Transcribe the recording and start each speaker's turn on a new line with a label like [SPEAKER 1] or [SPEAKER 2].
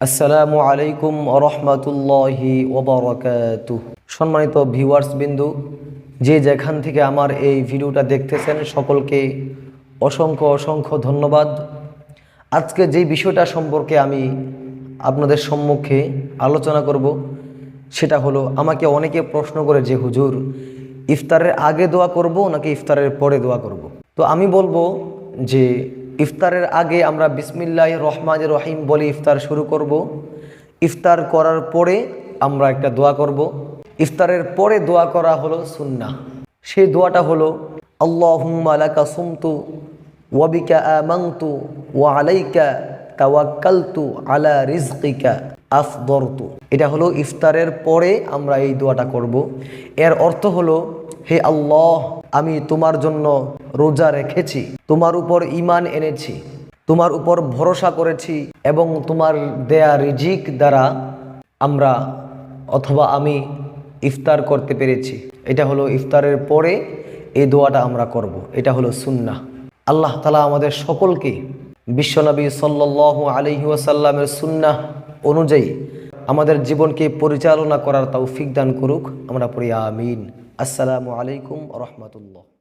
[SPEAKER 1] আসসালামু আলাইকুম রহমতুল্লাহি ওবরাকাত সম্মানিত ভিউয়ার্স বিন্দু, যে যেখান থেকে আমার এই ভিডিওটা দেখতেছেন সকলকে অসংখ্য অসংখ্য ধন্যবাদ আজকে যেই বিষয়টা সম্পর্কে আমি আপনাদের সম্মুখে আলোচনা করব, সেটা হলো, আমাকে অনেকে প্রশ্ন করে যে, হুজুর, ইফতারের আগে দোয়া করব নাকি ইফতারের পরে দোয়া করব। তো আমি বলব যে ইফতারের আগে আমরা বিসমিল্লাহ রহমান রহিম বলে ইফতার শুরু করব। ইফতার করার পরে আমরা একটা দোয়া করব। ইফতারের পরে দোয়া করা হলো সুন্না সেই দোয়াটা হলো আল্লাহ আলাকা সুমতু ওয়াবিকা আমাংতু ওয়া আলাইকা তাওয়াক্কালতু আলা রিজকিকা, আফদরতু। এটা হলো ইফতারের পরে আমরা এই দোয়াটা করব। এর অর্থ হলো, হে আল্লাহ, আমি তোমার জন্য রোজা রেখেছি, তোমার উপর ইমান এনেছি, তোমার উপর ভরসা করেছি এবং তোমার দেয়া রিজিক দ্বারা আমরা অথবা আমি ইফতার করতে পেরেছি। এটা হলো ইফতারের পরে এই দোয়াটা আমরা করব। এটা হলো সুন্না আল্লাহ তালা আমাদের সকলকে বিশ্বনবী সাল্লাহ আলহি ওয়াসাল্লামের সুন্না অনুযায়ী আমাদের জীবনকে পরিচালনা করার তৌফিক দান করুক। আমরা পড়ি আমিন। আসসালামু আলাইকুম রহমতুল্লাহ।